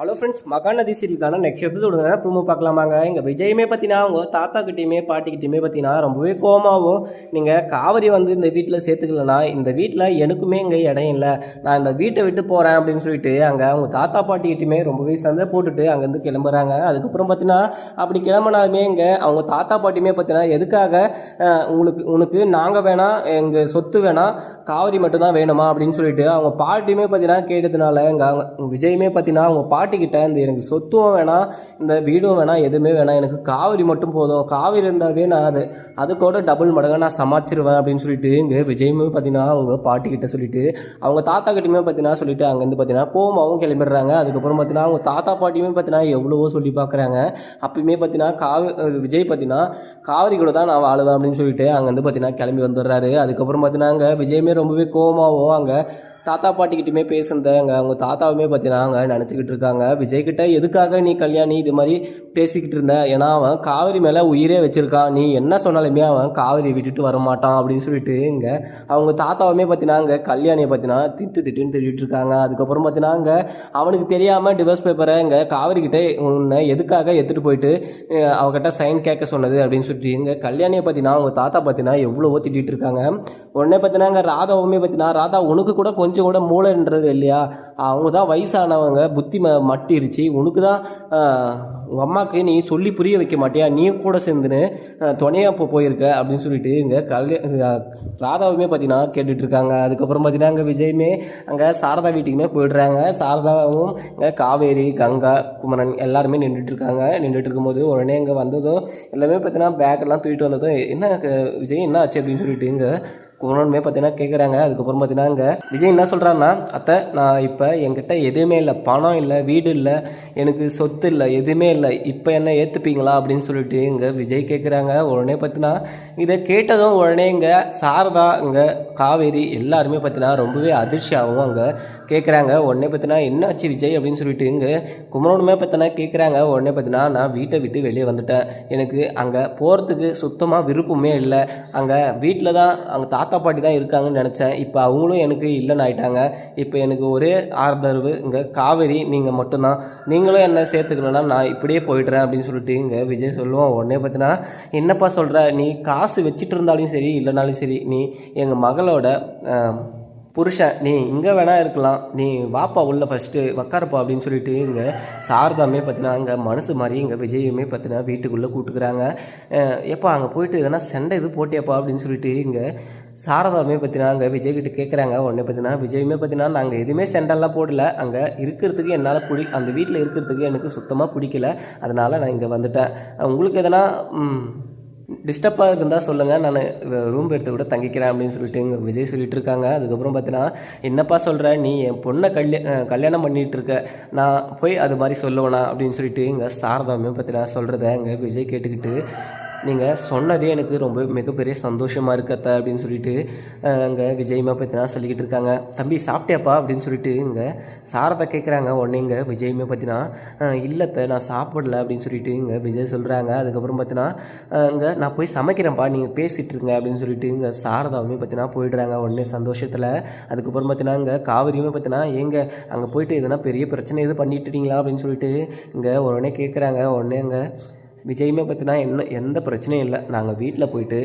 Hello friends Mahanadi சீரியலுக்கான next எபிசோடுங்க promo பார்க்கலாமாங்க. எங்கள் விஜயுமே பார்த்தீங்கன்னா அவங்க தாத்தா கிட்டேயுமே பாட்டிக்கிட்டேயுமே பார்த்தீங்கன்னா ரொம்பவே கோமாவும் நீங்கள் காவிரி வந்து இந்த வீட்டில் சேர்த்துக்கலனா இந்த வீட்டில் எனக்குமே இங்கே இடம் இல்லை. நான் இந்த வீட்டை விட்டு போகிறேன் அப்படின்னு சொல்லிட்டு அங்கே அவங்க தாத்தா பாட்டிக்கிட்டையுமே ரொம்பவே சந்தை போட்டுட்டு அங்கேருந்து கிளம்புறாங்க. அதுக்கப்புறம் பார்த்தீங்கன்னா அப்படி கிளம்புனாலுமே இங்கே அவங்க தாத்தா பாட்டியுமே பார்த்தீங்கன்னா எதுக்காக உங்களுக்கு உனக்கு நாங்கள் வேணாம் எங்கள் சொத்து வேணாம் காவிரி மட்டும்தான் வேணுமா அப்படின்னு சொல்லிட்டு அவங்க பாட்டியுமே பார்த்தீங்கன்னா கேட்டதுனால இங்கே அவங்க விஜயுமே பார்த்தீங்கன்னா அவங்க பாட்டி பாட்டிக்கிட்ட இந்த எனக்கு சொத்தும் வேணாம் இந்த வீடும் வேணாம் எதுவுமே வேணாம் எனக்கு காவிரி மட்டும் போதும். காவிரி இருந்தாவே நான் அது அது கூட டபுள் மடங்காக நான் சமாளிச்சிருவேன் அப்படின்னு சொல்லிட்டு இங்கே விஜயமே பார்த்தீங்கன்னா அவங்க பாட்டிக்கிட்ட சொல்லிட்டு அவங்க தாத்தா கிட்டையுமே பார்த்தீங்கன்னா சொல்லிட்டு அங்கேருந்து பார்த்தீங்கன்னா கோமாவும் கிளம்பிடுறாங்க. அதுக்கப்புறம் பார்த்தீங்கன்னா அவங்க தாத்தா பாட்டியுமே பார்த்தீங்கன்னா எவ்வளவோ சொல்லி பார்க்குறாங்க அப்பயுமே பார்த்தீங்கன்னா காவி விஜய் பார்த்தீங்கன்னா காவிரி கூட தான் நான் வாழுவேன் அப்படின்னு சொல்லிட்டு அங்கேருந்து பார்த்தீங்கன்னா கிளம்பி வந்துடுறாரு. அதுக்கப்புறம் பார்த்தீங்கன்னா அங்கே விஜயமே ரொம்பவே கோமாவும் அங்கே தாத்தா பாட்டிக்கிட்டுமே பேசுனத அவங்க தாத்தாவுமே பார்த்தீங்கன்னா அங்கே நினச்சிக்கிட்டு இருக்காங்க. விஜய்கிட்ட எதுக்காக நீ கல்யாணி இது மாதிரி பேசிக்கிட்டு இருந்த? ஏன்னா அவன் காவிரி மேலே உயிரே வச்சுருக்கான். நீ என்ன சொன்னாலுமே அவன் காவிரி விட்டுட்டு வரமாட்டான் அப்படின்னு சொல்லிட்டு இங்கே அவங்க தாத்தாவுமே பார்த்தீங்கன்னா அங்கே கல்யாணியை பார்த்தீங்கன்னா திட்டு திட்டுன்னு திட்டிட்டு இருக்காங்க. அதுக்கப்புறம் பார்த்தீங்கன்னா அங்கே அவனுக்கு தெரியாமல் டிவோர்ஸ் பேப்பரை இங்கே காவிரிக்கிட்ட உன்னை எதுக்காக எடுத்துகிட்டு போயிட்டு அவகிட்ட சைன் கேட்க சொன்னது அப்படின்னு சொல்லிட்டு இங்கே கல்யாணியை பார்த்தீங்கன்னா அவங்க தாத்தா பார்த்தீங்கன்னா எவ்வளவோ திட்டிகிட்டு இருக்காங்க. உடனே பார்த்தீங்கன்னா அங்கே ராதாவுமே பார்த்தீங்கன்னா ராதா உனக்கு கூட கொஞ்சம் கூட மூளைன்றது இல்லையா? அவங்க தான் வயசானவங்க புத்தி ம மட்டிருச்சு. உனக்கு தான் உங்கள் அம்மாவுக்கு நீ சொல்லி புரிய வைக்க மாட்டியா? நீ கூட சேர்ந்துன்னு துணையாக இப்போ போயிருக்க அப்படின்னு சொல்லிட்டு இங்கே கல்யா ராதாவுமே பார்த்தீங்கன்னா கேட்டுட்ருக்காங்க. அதுக்கப்புறம் பார்த்தீங்கன்னா அங்கே விஜயுமே அங்கே சாரதா வீட்டுக்குமே போயிடுறாங்க. சாரதாவும் இங்கே காவேரி கங்கா குமரன் எல்லாருமே நின்றுட்டு இருக்காங்க நின்றுட்டு இருக்கும்போது உடனே இங்கே வந்ததும் எல்லாமே பார்த்தீங்கன்னா பேக்கெல்லாம் தூக்கிட்டு வந்ததும் என்ன விஜய் என்ன ஆச்சு? அப்படின்னு சொல்லிட்டு இங்கே குமரனுமே பார்த்தீங்கன்னா கேட்குறாங்க அதுக்கப்புறம் பார்த்தீங்கன்னா அங்கே விஜய் என்ன சொல்கிறான்னா அத்தை நான் இப்போ என்கிட்ட எதுவுமே இல்லை. பணம் இல்லை வீடு இல்லை எனக்கு சொத்து இல்லை எதுவுமே இல்லை. இப்போ என்ன ஏற்றுப்பீங்களா அப்படின்னு சொல்லிட்டு இங்கே விஜய் கேட்குறாங்க உடனே பார்த்தீங்கன்னா இதை கேட்டதும் உடனே இங்கே சாரதா இங்கே காவேரி எல்லாருமே பார்த்தீங்கன்னா ரொம்பவே அதிர்ச்சியாகவும் அங்கே கேட்குறாங்க உடனே பார்த்தீங்கன்னா என்னாச்சு விஜய்? அப்படின்னு சொல்லிட்டு இங்கே குமரனுமே பார்த்தீங்கன்னா கேட்குறாங்க உடனே பார்த்தீங்கன்னா நான் வீட்டை விட்டு வெளியே வந்துட்டேன். எனக்கு அங்கே போகிறதுக்கு சுத்தமாக விருப்பமே இல்லை. அங்கே வீட்டில் தான் அங்கே தாத்தா பாட்டி தான் இருக்காங்கன்னு நினச்சேன். இப்போ அவங்களும் எனக்கு இல்லைன்னு ஆயிட்டாங்க. இப்போ எனக்கு ஒரே ஆதரவு இங்கே காவேரி நீங்கள் மட்டும்தான். நீங்களும் என்ன சேர்த்துக்கணும்னா நான் இப்படியே போயிடுறேன் அப்படின்னு சொல்லிட்டு இங்கே விஜய் சொல்லுவோம் உடனே பார்த்தீங்கன்னா என்னப்பா சொல்கிற நீ காசு வச்சுட்டு இருந்தாலும் சரி இல்லைனாலும் சரி நீ எங்கள் மகளோட புருஷன் நீ இங்கே வேணா இருக்கலாம். நீ வாப்பா உள்ள ஃபஸ்ட்டு உக்காரப்பா அப்படின்னு சொல்லிட்டு இங்கே சாரதாமே பார்த்தீங்கன்னா அங்கே மனசு மாதிரி இங்கே விஜயுமே பார்த்தினா வீட்டுக்குள்ளே கூட்டுக்கிறாங்க. எப்பா அங்கே போயிட்டு எதனா சண்டை இது போட்டியாப்பா அப்படின்னு சொல்லிட்டு இங்கே சாரதாமே பார்த்தீங்கன்னா அங்கே விஜய்கிட்ட கேட்குறாங்க உடனே பார்த்தினா விஜயுமே பார்த்தீங்கன்னா நாங்கள் எதுவுமே சண்டைலாம் போடல. அங்கே இருக்கிறதுக்கு என்னால் பிடி அந்த வீட்டில் இருக்கிறதுக்கு எனக்கு சுத்தமாக பிடிக்கல. அதனால் நான் இங்கே வந்துட்டேன். உங்களுக்கு எதனா டிஸ்டர்பாக இருந்தால் சொல்லுங்கள் நான் ரூம் எடுத்து கூட தங்கிக்கிறேன் அப்படின்னு சொல்லிட்டு எங்கள் விஜய் சொல்லிட்டு இருக்காங்க. அதுக்கப்புறம் பார்த்தீங்கன்னா என்னப்பா சொல்கிற நீ என் பொண்ணை கல்யா கல்யாணம் பண்ணிட்டு இருக்க. நான் போய் அது மாதிரி சொல்லுவேனா? அப்படின்னு சொல்லிட்டு இங்கே சாரதாமே பார்த்தீங்கன்னா சொல்கிறத இங்கே விஜய் கேட்டுக்கிட்டு நீங்கள் சொன்னதே எனக்கு ரொம்ப மிகப்பெரிய சந்தோஷமாக இருக்கத்த அப்படின்னு சொல்லிட்டு அங்கே விஜயமா பார்த்தீங்கன்னா சொல்லிக்கிட்டு இருக்காங்க. தம்பி சாப்பிட்டியாப்பா அப்படின்னு சொல்லிட்டு இங்கே சாரதா கேட்குறாங்க உடனே இங்கே விஜயுமே பற்றினா இல்லத்தை நான் சாப்பிடல அப்படின்னு சொல்லிட்டு இங்கே விஜய் சொல்கிறாங்க அதுக்கப்புறம் பார்த்தினா இங்கே நான் போய் சமைக்கிறேன்ப்பா நீங்கள் பேசிகிட்டு இருங்க அப்படின்னு சொல்லிட்டு இங்கே சாரதாவுமே பார்த்தினா போயிடுறாங்க. உடனே சந்தோஷத்தில் அதுக்கப்புறம் பார்த்தினா இங்கே காவிரியுமே பார்த்தினா ஏங்க அங்கே போயிட்டு எதுனா பெரிய பிரச்சனை எதுவும் பண்ணிட்டுட்டீங்களா அப்படின்னு சொல்லிட்டு இங்கே உடனே கேட்குறாங்க உடனே அங்கே விஜயுமே பார்த்தினா என்ன எந்த பிரச்சனையும் இல்லை. நாங்கள் வீட்டில் போயிட்டு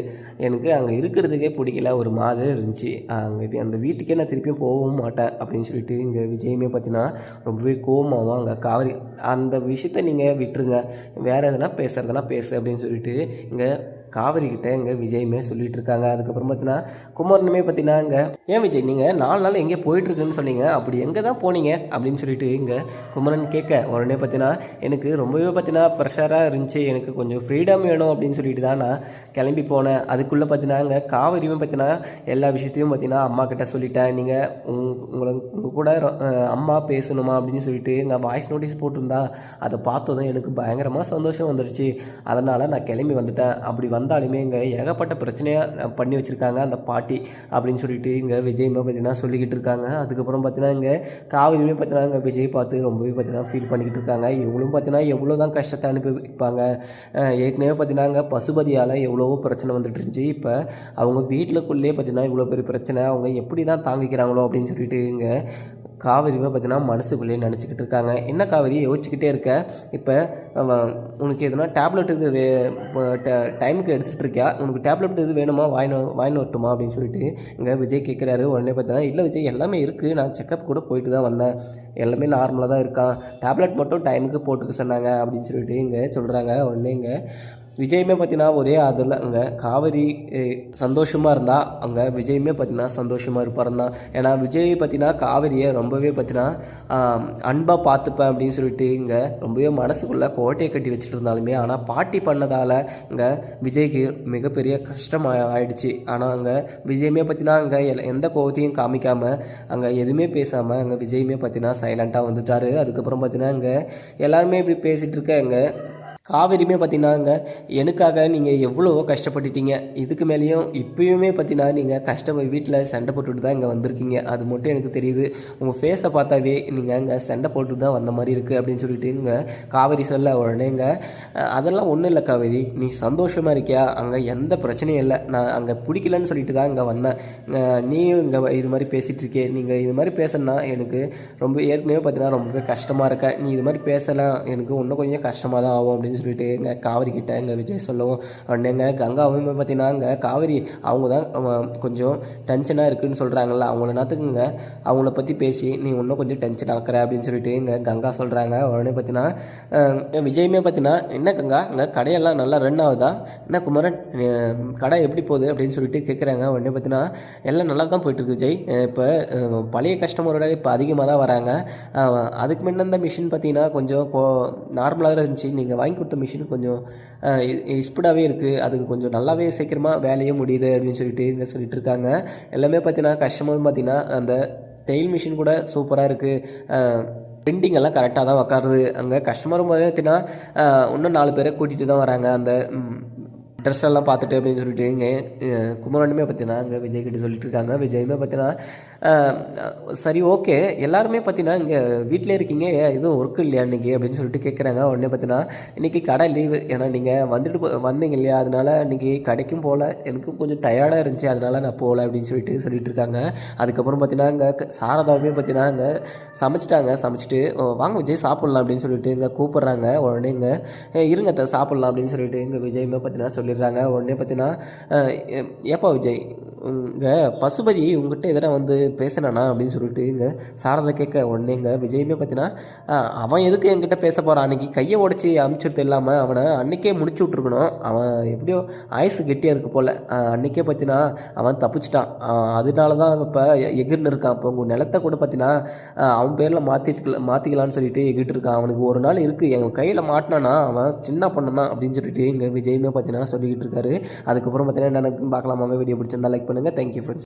எனக்கு அங்கே இருக்கிறதுக்கே பிடிக்கல ஒரு மாதிரி இருந்துச்சு. அங்கே அந்த வீட்டுக்கே நான் திருப்பியும் போகவும் மாட்டேன் அப்படின்னு சொல்லிட்டு இங்கே விஜயுமே பார்த்தினா ரொம்பவே கோவமாகவும் அங்கே காவிரி அந்த விஷயத்த நீங்கள் விட்டுருங்க. வேறு எதனா பேசுகிறதுனா பேசு அப்படின்னு சொல்லிட்டு இங்கே காவிரிக்கிட்ட இங்கே விஜயுமே சொல்லிட்டு இருக்காங்க அதுக்கப்புறம் பார்த்தீங்கன்னா குமரனுமே பார்த்தீங்கன்னா இங்கே ஏன் விஜய் நீங்கள் நாலு நாள் எங்கே போயிட்டுருக்குன்னு சொன்னீங்க? அப்படி எங்கே தான் போனீங்க? அப்படின்னு சொல்லிட்டு இங்கே குமரன் கேட்க உடனே பார்த்தீங்கன்னா எனக்கு ரொம்பவே பார்த்தீங்கன்னா ப்ரெஷராக இருந்துச்சு. எனக்கு கொஞ்சம் ஃப்ரீடம் வேணும். அப்படின்னு சொல்லிட்டு தான் நான் கிளம்பி போனேன். அதுக்குள்ளே பார்த்தீங்கன்னா இங்கே காவிரியும் பார்த்தீங்கன்னா எல்லா விஷயத்தையும் பார்த்தீங்கன்னா அம்மா கிட்ட சொல்லிட்டேன். நீங்கள் உங்களை உங்கள் கூட அம்மா பேசணுமா? அப்படின்னு சொல்லிட்டு நான் வாய்ஸ் நோட்டீஸ் போட்டிருந்தா அதை பார்த்ததும் எனக்கு பயங்கரமாக சந்தோஷம் வந்துருச்சு. அதனால் நான் கிளம்பி வந்துட்டேன். அப்படி வந்தாலுமே இங்கே ஏகப்பட்ட பிரச்சனையாக பண்ணி வச்சுருக்காங்க. அந்த பாட்டி அப்படின்னு சொல்லிட்டு இங்கே விஜயமே பார்த்தீங்கன்னா சொல்லிக்கிட்டு இருக்காங்க. அதுக்கப்புறம் பார்த்தீங்கன்னா இங்கே காவிரியுமே பார்த்தீங்கன்னா இங்கே விஜய் பார்த்து ரொம்பவே பார்த்தீங்கன்னா ஃபீல் பண்ணிக்கிட்டு இருக்காங்க. இவங்களும் பார்த்தீங்கன்னா எவ்வளோ தான் கஷ்டத்தை அனுப்பி வைப்பாங்க ஏற்கனவே பார்த்தீங்கன்னா இங்கே பசுபதியால் எவ்வளவோ பிரச்சனை வந்துட்டு இருந்துச்சு. இப்போ அவங்க வீட்டுக்குள்ளேயே பார்த்தீங்கன்னா இவ்வளோ பெரிய பிரச்சனை. அவங்க எப்படி தான் தாங்கிக்கிறாங்களோ அப்படின்னு சொல்லிட்டு இங்கே காவிரிவை பார்த்தீங்கன்னா மனசுக்குள்ளேயே நினச்சிக்கிட்டு இருக்காங்க. என்ன காவிரி யோசிச்சுக்கிட்டே இருக்க. இப்போ உனக்கு எதுனா டேப்லெட் இது வே ட- டைமுக்கு எடுத்துகிட்டு இருக்கியா? உனக்கு டேப்லெட் இது வேணுமா? வாங்கினு வாங்கினு வரட்டுமா அப்படின்னு சொல்லிட்டு இங்கே விஜய் கேட்குறாரு உடனே பார்த்தீங்கன்னா இல்லை விஜய் எல்லாமே இருக்குது நான் செக்கப் கூட போயிட்டு தான் வந்தேன். எல்லாமே நார்மலாக தான் இருக்கான். டேப்லெட் மட்டும் டைமுக்கு போட்டுக்க சொன்னாங்க. அப்படின்னு சொல்லிட்டு இங்கே சொல்கிறாங்க உடனே இங்கே விஜயுமே பார்த்தீங்கன்னா ஒரே அதில் அங்கே காவேரி சந்தோஷமாக இருந்தால் அங்கே விஜயுமே பார்த்தீங்கன்னா சந்தோஷமாக இருப்பார் தான் ஏன்னா விஜய் பார்த்தீங்கன்னா காவேரியை ரொம்பவே பார்த்தீங்கன்னா அன்பாக பார்த்துப்பேன் அப்படின்னு சொல்லிட்டு இங்கே ரொம்பவே மனசுக்குள்ளே கோட்டையை கட்டி வச்சுட்டு இருந்தாலுமே ஆனால் பாட்டி பண்ணதால் இங்கே விஜய்க்கு மிகப்பெரிய கஷ்டம் ஆயிடுச்சு. ஆனால் அங்கே விஜயுமே பார்த்தீங்கன்னா அங்கே எந்த கோவத்தையும் காமிக்காமல் அங்கே எதுவுமே பேசாமல் அங்கே விஜயுமே பார்த்தீங்கன்னா சைலண்ட்டாக வந்துட்டாரு. அதுக்கப்புறம் பார்த்தீங்கன்னா அங்கே எல்லாருமே இப்படி பேசிகிட்டு இருக்க இங்கே காவேரியுமே பார்த்தீங்கன்னாங்க எனக்காக நீங்கள் எவ்வளோ கஷ்டப்பட்டுட்டீங்க. இதுக்கு மேலேயும் இப்பயுமே பார்த்தீங்கன்னா நீங்கள் கஷ்டம் வீட்டில் சண்டை போட்டுட்டு தான் இங்கே வந்திருக்கீங்க. அது மட்டும் எனக்கு தெரியுது. உங்கள் ஃபேஸை பார்த்தாவே நீங்கள் அங்கே சண்டை போட்டு தான் வந்த மாதிரி இருக்குது அப்படின்னு சொல்லிட்டு இங்கே காவேரி சொல்ல உடனே இங்கே அதெல்லாம் ஒன்றும் இல்லை காவேரி. நீ சந்தோஷமாக இருக்கியா? அங்கே எந்த பிரச்சனையும் இல்லை. நான் அங்கே பிடிக்கலன்னு சொல்லிட்டு தான் இங்கே வந்தேன். நீயும் இங்கே இது மாதிரி பேசிகிட்டு இருக்கே. நீங்கள் இது மாதிரி பேசணுன்னா எனக்கு ரொம்ப ஏற்கனவே பார்த்தீங்கன்னா ரொம்பவே கஷ்டமாக இருக்க. நீ இது மாதிரி பேசலாம். எனக்கு இன்னும் கொஞ்சம் கஷ்டமாக தான் ஆகும் அப்படின்னு சொல்லிட்டு எங்கள் காவேரி கிட்ட இங்கே விஜய் சொல்லவும் உடனே எங்க கங்காவும் பார்த்தீங்கன்னா இங்கே காவேரி அவங்க தான் கொஞ்சம் டென்ஷனாக இருக்குன்னு சொல்கிறாங்கல்ல அவங்கள நாத்துக்குங்க அவங்கள பற்றி பேசி நீ இன்னும் கொஞ்சம் டென்ஷன் ஆக்குற அப்படின்னு சொல்லிட்டு இங்கே கங்கா சொல்கிறாங்க உடனே பார்த்தீங்கன்னா அஹ், விஜயுமே பார்த்தீங்கன்னா என்ன கங்கா இங்கே கடையெல்லாம் நல்லா ரன் ஆகுதா? என்ன குமரன் கடை எப்படி போகுது அப்படின்னு சொல்லிட்டு கேட்குறாங்க உடனே பார்த்தீங்கன்னா எல்லாம் நல்லா தான் போயிட்டுருக்கு விஜய். இப்போ பழைய கஸ்டமரோட இப்போ அதிகமாக தான் வராங்க அதுக்கு முன்னே இந்த மிஷின் பார்த்தீங்கன்னா கொஞ்சம் கோ நார்மலாக தான் இருந்துச்சு. நீங்கள் வாங்கி கொடுத்த மிஷின் கொஞ்சம் ஸ்பீடாகவே இருக்குது அதுக்கு கொஞ்சம் நல்லாவே சீக்கிரமாக வேலையே முடியுது அப்படின்னு சொல்லிட்டு இங்கே சொல்லிட்டு இருக்காங்க எல்லாமே பார்த்தீங்கன்னா கஸ்டமரும் பார்த்தீங்கன்னா அந்த டெய்ல் மிஷின் கூட சூப்பராக இருக்குது பிரிண்டிங் எல்லாம் கரெக்டாக தான் உக்காருது. அங்கே கஸ்டமரும் பார்த்தீங்கன்னா இன்னும் நாலு பேரை கூட்டிகிட்டு தான் வராங்க. அந்த ட்ரெஸ் எல்லாம் பார்த்துட்டு அப்படின்னு சொல்லிட்டு இங்கே குமரனுமே பார்த்தீங்கன்னா இங்கே விஜய் கிட்ட சொல்லிட்டு இருக்காங்க. விஜயுமே பார்த்தீங்கன்னா சரி ஓகே. எல்லாருமே பார்த்தீங்கன்னா இங்கே வீட்டிலே இருக்கீங்க. எதுவும் ஒர்க் இல்லையா இன்னைக்கு? அப்படின்னு சொல்லிட்டு கேட்குறாங்க உடனே பார்த்தீங்கன்னா இன்றைக்கி கடை லீவு ஏன்னா நீங்கள் வந்துட்டு வந்தீங்க இல்லையா? அதனால இன்றைக்கி கடைக்கும் போகல எனக்கும் கொஞ்சம் டயர்டாக இருந்துச்சு. அதனால நான் போகல அப்படின்னு சொல்லிட்டு சொல்லிட்டு இருக்காங்க. அதுக்கப்புறம் பார்த்தீங்கன்னா இங்கே சாரதாவுமே பார்த்தீங்கன்னா இங்கே சமைச்சிட்டாங்க. சமைச்சிட்டு வாங்க விஜய் சாப்பிட்லாம். அப்படின்னு சொல்லிட்டு இங்கே கூப்பிட்றாங்க. உடனே இங்கே இருங்க சாப்பிட்லாம். அப்படின்னு சொல்லிட்டு இங்கே விஜயுமே பார்த்தீங்கன்னா சொல்லி சொல்லிடுறாங்க உடனே பார்த்தீங்கன்னா ஏப்பா விஜய் இங்கே பசுபதி உங்ககிட்ட எதனா வந்து பேசினானா அப்படின்னு சொல்லிட்டு இங்கே சாரதை கேட்க உடனே இங்கே விஜயுமே பார்த்தீங்கன்னா அவன் எதுக்கு என்கிட்ட பேச போகிறான் அன்னைக்கு கையை உடச்சி அமுச்சுட்டு இல்லாமல் அவனை அன்னைக்கே முடிச்சு விட்ருக்கணும் அவன் எப்படியோ ஆயுசு கெட்டியாக இருக்கு போல். அன்றைக்கே பார்த்தீங்கன்னா அவன் தப்பிச்சிட்டான். அதனால தான் இப்போ எகிர்னு இருக்கான். இப்போ உங்கள் நிலத்தை கூட பார்த்தீங்கன்னா அவன் பேரில் மாற்றிட்டு மாற்றிக்கலான்னு சொல்லிட்டு எகிட்டு இருக்கான். அவனுக்கு ஒரு நாள் இருக்குது என் கையில் மாட்டினானா அவன் சின்ன பொண்ணு தான் அப்படின்னு சொல்லிட்டு இங்கே விஜயுமே பார்த்தீங்கன்னா சொல்லிக்கிட்டு இருக்காரு. அதுக்கப்புறம் பார்த்தீங்கன்னா என்ன நடக்குதுன்னு பார்க்கலாமாங்க வீடியோ பிடிச்சிருந்தா லைக் பண்ணுங்கள் தேங்க்யூ ஃப்ரெண்ட்ஸ்